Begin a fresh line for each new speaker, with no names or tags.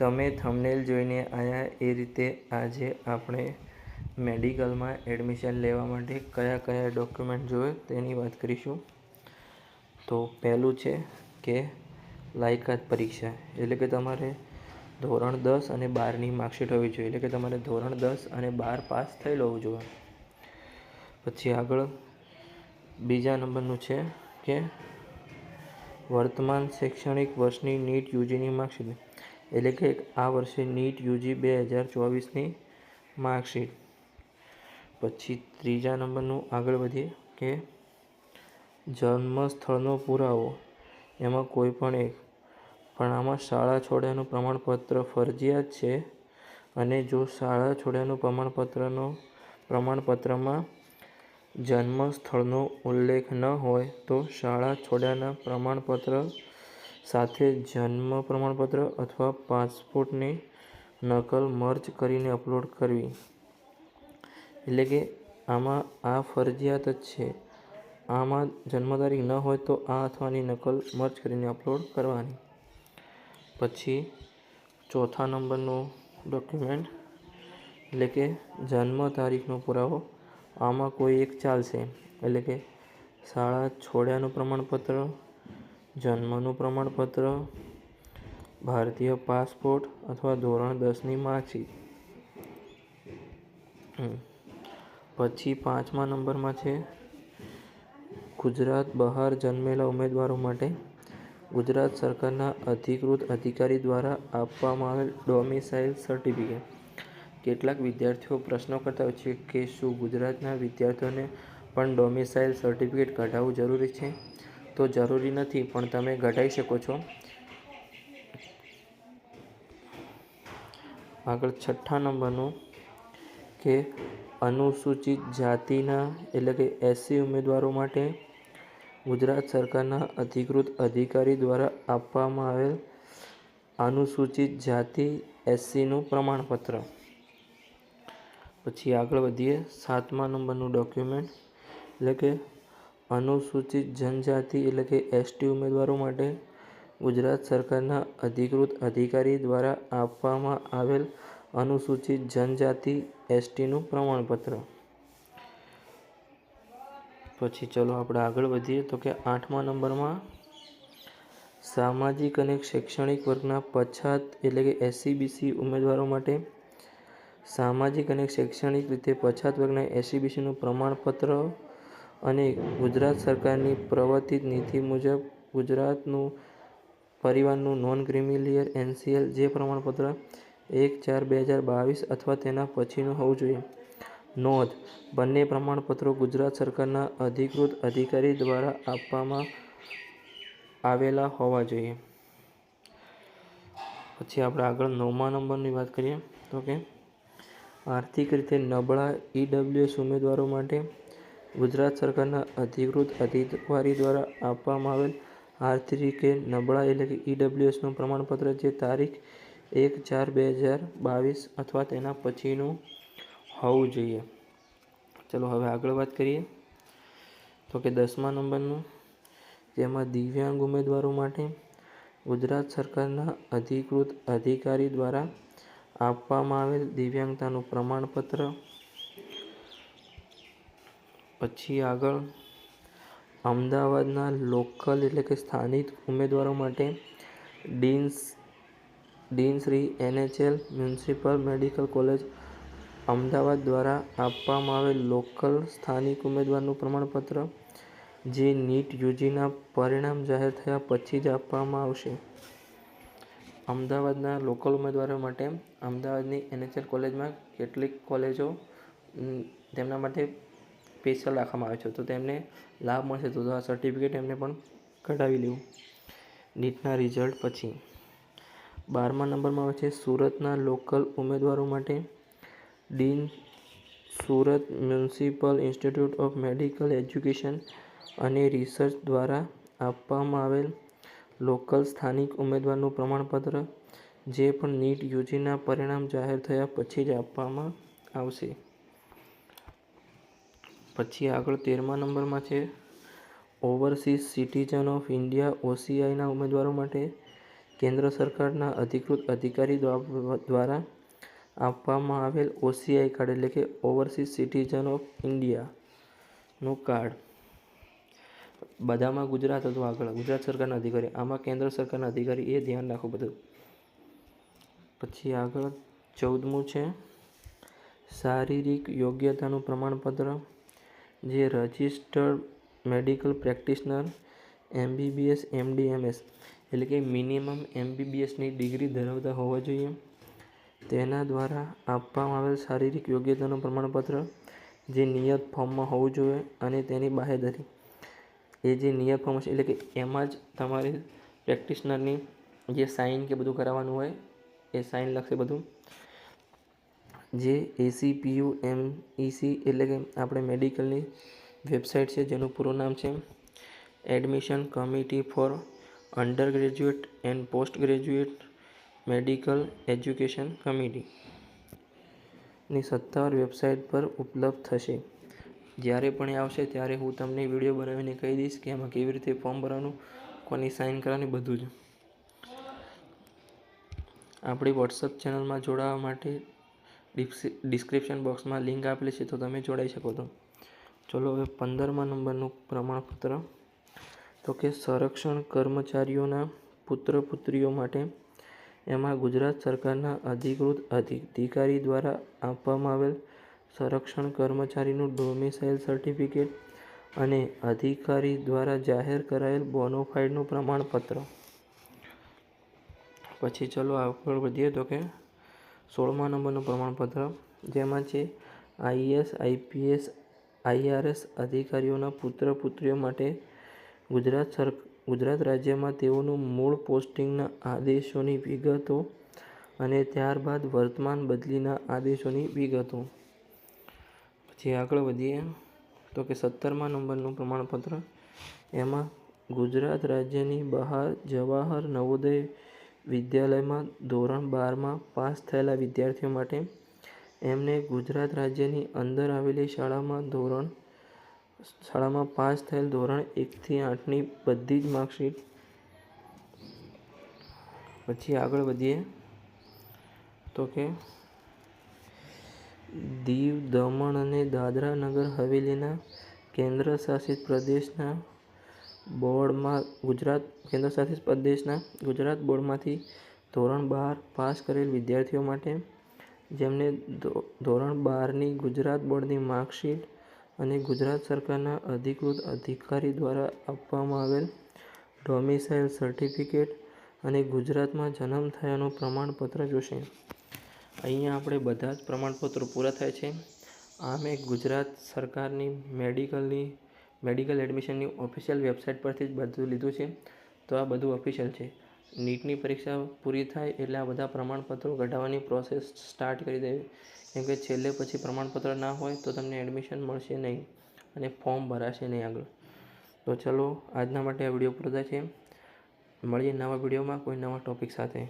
તમે થંબનેલ જોઈને આવ્યા એ રીતે આજે આપણે મેડિકલમાં એડમિશન લેવા માટે કયા કયા ડોક્યુમેન્ટ જોઈએ તેની વાત કરીશું. તો પહેલું છે કે લાયકાત પરીક્ષા, એટલે કે તમારે ધોરણ દસ અને બારની માર્કશીટ હોવી જોઈએ, એટલે કે તમારે ધોરણ દસ અને બાર પાસ થયેલ હોવું જોઈએ. પછી આગળ બીજા નંબરનું છે કે વર્તમાન શૈક્ષણિક વર્ષની નીટ યુજીની માર્કશીટ એટલે કે આ વર્ષે નીટ યુજી બે હજાર ચોવીસની માર્કશીટ. પછી ત્રીજા નંબરનું આગળ વધીએ કે જન્મ સ્થળનો પુરાવો. એમાં કોઈ પણ એક. પણ આમાં શાળા છોડ્યાનું પ્રમાણપત્ર ફરજિયાત છે અને જો શાળા છોડ્યાનું પ્રમાણપત્રનો પ્રમાણપત્રમાં જન્મ સ્થળનો ઉલ્લેખ ન હોય તો શાળા છોડ્યાના પ્રમાણપત્ર સાથે જન્મ પ્રમાણપત્ર અથવા પાસપોર્ટની નકલ મર્જ કરીને અપલોડ કરવી. એટલે કે આમાં આ ફરજિયાત જ છે. આમાં જન્મ તારીખ ન હોય તો આ અથવાની નકલ મર્જ કરીને અપલોડ કરવાની. પછી ચોથા નંબરનું ડોક્યુમેન્ટ, એટલે કે જન્મ તારીખનો પુરાવો, આમાં કોઈ એક ચાલશે. એટલે કે શાળા છોડ્યાનું પ્રમાણપત્ર જન્મનું પ્રમાણપત્ર, ભારતીય પાસપોર્ટ અથવા ધોરણ દસની માર્કશીટ. પછી પાંચમા નંબરમાં છે, ગુજરાત બહાર જન્મેલા ઉમેદવારો માટે ગુજરાત સરકારના અધિકૃત અધિકારી દ્વારા આપવામાં આવેલ ડોમિસાઇલ સર્ટિફિકેટ. કેટલાક વિદ્યાર્થીઓ પ્રશ્નો કરતા હોય છે કે શું ગુજરાતના વિદ્યાર્થીઓને પણ ડોમિસાઇલ સર્ટિફિકેટ કઢાવવું જરૂરી છે? તો જરૂરી નથી, પણ તમે ઘટાડી શકો છો. આગળ છઠ્ઠા નંબરનું કે અનુસૂચિત જાતિના, એટલે કે એસસી ઉમેદવારો માટે ગુજરાત સરકારના અધિકૃત અધિકારી દ્વારા આપવામાં આવેલ અનુસૂચિત જાતિ એસસીનું પ્રમાણપત્ર. પછી આગળ વધીએ, સાતમા નંબરનું ડોક્યુમેન્ટ, એટલે કે અનુસૂચિત જનજાતિ એટલે કે એસટી ઉમેદવારો માટે ગુજરાત સરકારના અધિકૃત અધિકારી દ્વારા આપવામાં આવેલ અનુસૂચિત જનજાતિ એસટીનું પ્રમાણપત્ર. પછી ચલો આપણે આગળ વધીએ તો કે આઠમા નંબરમાં સામાજિક અને શૈક્ષણિક વર્ગના પછાત એટલે કે એસસીબીસી ઉમેદવારો માટે સામાજિક અને શૈક્ષણિક રીતે પછાત વર્ગના એસસીબીસીનું પ્રમાણપત્ર અને ગુજરાત સરકારની પ્રવર્તિત નીતિ મુજબ ગુજરાતનું પરિવારનું નોન ક્રિમિલિયર એનસીએલ જે પ્રમાણપત્ર એક ચાર બે હજાર બાવીસ અથવા તેના પછીનું હોવું જોઈએ. નોંધ, બંને પ્રમાણપત્રો ગુજરાત સરકારના અધિકૃત અધિકારી દ્વારા આપવામાં આવેલા હોવા જોઈએ. પછી આપણે આગળ નવમા નંબરની વાત કરીએ તો કે આર્થિક રીતે નબળા ઈડબ્લ્યુએસ ઉમેદવારો માટે ગુજરાત સરકારના અધિકૃત અધિકારી દ્વારા આપવામાં આવેલ આર્થિક કે નબળા એટલે કે ઈડબ્લ્યુએસનું પ્રમાણપત્ર જે તારીખ એક ચાર બે હજાર બાવીસ અથવા તેના પછીનું હોવું જોઈએ. ચલો હવે આગળ વાત કરીએ. તો કે દસમા નંબરનું, જેમાં દિવ્યાંગ ઉમેદવારો માટે ગુજરાત સરકારના અધિકૃત અધિકારી દ્વારા આપવામાં આવેલ દિવ્યાંગતાનું પ્રમાણપત્ર પછી આગળ અમદાવાદના લોકલ એટલે કે સ્થાનિક ઉમેદવારો માટે deans dean Shri NHL municipal medical college Ahmedabad દ્વારા આપવામાં આવેલ લોકલ સ્થાનિક ઉમેદવારનું પ્રમાણપત્ર, જે નીટ યુજીના પરિણામ જાહેર થયા પછી જ આપવામાં આવશે. અમદાવાદના લોકલ ઉમેદવારો માટે અમદાવાદની એનએચએલ કોલેજમાં કેટલીક કોલેજો તેમના માટે સ્પેશિયલ રાખવામાં આવે છે. તો તેમને લાભ મળશે. તો આ સર્ટિફિકેટ એમને પણ કઢાવી લેવું. નીટના રિઝલ્ટ પછી બારમા નંબરમાં આવે છે. સુરતના લોકલ ઉમેદવારો માટે dean Surat municipal institute of medical education અને રિસર્ચ દ્વારા આપવામાં આવેલ લોકલ સ્થાનિક ઉમેદવારનું પ્રમાણપત્ર, જે પણ નીટ યુજીના પરિણામ જાહેર થયા પછી જ આપવામાં આવશે. પછી આગળ તેરમા નંબરમાં છે. ઓવરસીઝ સિટીઝન ઓફ ઇન્ડિયા ઓસીઆઈના ઉમેદવારો માટે કેન્દ્ર સરકારના અધિકૃત અધિકારી દ્વારા આપવામાં આવેલ ઓસીઆઈ કાર્ડ એટલે કે ઓવરસીઝ સિટીઝન ઓફ ઇન્ડિયાનું કાર્ડ બધામાં ગુજરાત હતું આગળ. ગુજરાત સરકારના અધિકારી. આમાં કેન્દ્ર સરકારના અધિકારી એ ધ્યાન રાખો બધું. પછી આગળ ચૌદમું છે. શારીરિક યોગ્યતાનું પ્રમાણપત્ર. જે registered medical practitioner, MBBS, MD MS એટલે કે મિનિમમ એમબીબીએસની ડિગ્રી ધરાવતા હોવા જોઈએ. તેના દ્વારા આપવામાં આવેલ શારીરિક યોગ્યતાનું પ્રમાણપત્ર, જે નિયત ફોર્મમાં હોવું જોઈએ અને તેની બાહેધરી. એ જે નિયત ફોર્મ છે એટલે કે એમાં જ તમારે પ્રેક્ટિશનરની જે સાઇન કે બધું કરાવવાનું હોય, એ સાઇન લખશે બધું. જે એસીપીયુ એમ ઇસી એટલે કે આપણે મેડિકલની વેબસાઇટ છે, જેનું પૂરું નામ છે admission committee for undergraduate and postgraduate medical education committee. ની સત્તાવાર વેબસાઇટ પર ઉપલબ્ધ થશે. જ્યારે પણ આવશે, ત્યારે હું તમને વીડિયો બનાવીને કહી દઈશ કે એમાં કેવી રીતે ફોર્મ ભરવાનું, કોની સાઇન કરવાની, બધું જ. આપણી વોટ્સઅપ ચેનલમાં જોડાવા માટે ડિસ્ક્રિપ્શન બોક્સમાં લિંક આપેલી છે, તો તમે જોડાઈ શકો છો. ચલો હવે પંદરમા નંબરનું પ્રમાણપત્ર. તો કે સંરક્ષણ કર્મચારીઓના પુત્ર પુત્રીઓ માટે એમાં ગુજરાત સરકારના અધિકૃત અધિકારી દ્વારા આપવામાં આવેલ સંરક્ષણ કર્મચારીનું ડોમિસાઇલ સર્ટિફિકેટ અને અધિકારી દ્વારા જાહેર કરાયેલ બોનોફાઇડનું પ્રમાણપત્ર. પછી ચલો આગળ વધીએ. તો કે સોળમા નંબરનું પ્રમાણપત્ર, જેમાં છે આઈએસ આઈપીએસ આઈઆરએસ અધિકારીઓના પુત્ર પુત્રીઓ માટે ગુજરાત સર, ગુજરાત રાજ્યમાં તેઓનું મૂળ પોસ્ટિંગના આદેશોની વિગતો અને ત્યારબાદ વર્તમાન બદલીના આદેશોની વિગતો. પછી આગળ વધીએ. તો કે સત્તરમા નંબરનું પ્રમાણપત્ર, એમાં ગુજરાત રાજ્યની બહાર જવાહર નવોદય વિદ્યાલયમાં ધોરણ બારમાં પાસ થયેલા વિદ્યાર્થીઓ માટે એમને ગુજરાત રાજ્યની અંદર આવેલી શાળામાં ધોરણ, શાળામાં પાસ થયેલ ધોરણ એકથી આઠની બધી જ માર્કશીટ. પછી આગળ વધીએ. તો કે દીવ દમણ અને દાદરા નગર હવેલીના કેન્દ્ર શાસિત પ્રદેશના બોર્ડમાં ગુજરાત કેન્દ્ર શાસિત પ્રદેશના ગુજરાત બોર્ડમાંથી ધોરણ બાર પાસ કરેલ વિદ્યાર્થીઓ માટે જેમને ધોરણ બારની ગુજરાત બોર્ડની માર્કશીટ અને ગુજરાત સરકારના અધિકૃત અધિકારી દ્વારા આપવામાં આવેલ ડોમિસાઇલ સર્ટિફિકેટ અને ગુજરાતમાં જન્મ થયાનું પ્રમાણપત્ર જોશે. અહીંયા આપણે બધા જ પ્રમાણપત્રો પૂરા થાય છે. આ મેં ગુજરાત સરકારની મેડિકલની મેડિકલ એડમિશનની ઓફિશિયલ વેબસાઇટ પરથી જ બધું લીધું છે. તો આ બધું ઓફિશિયલ છે. નીટની પરીક્ષા પૂરી થાય એટલે આ બધા પ્રમાણપત્રો કઢાવવાની પ્રોસેસ સ્ટાર્ટ કરી દેવી. કેમ કે છેલ્લે પછી પ્રમાણપત્ર ના હોય તો તમને એડમિશન મળશે નહીં અને ફોર્મ ભરાશે નહીં આગળ. તો ચલો, આજના માટે આ વીડિયો પૂરો છે. મળીએ નવા વિડીયોમાં કોઈ નવા ટૉપિક સાથે.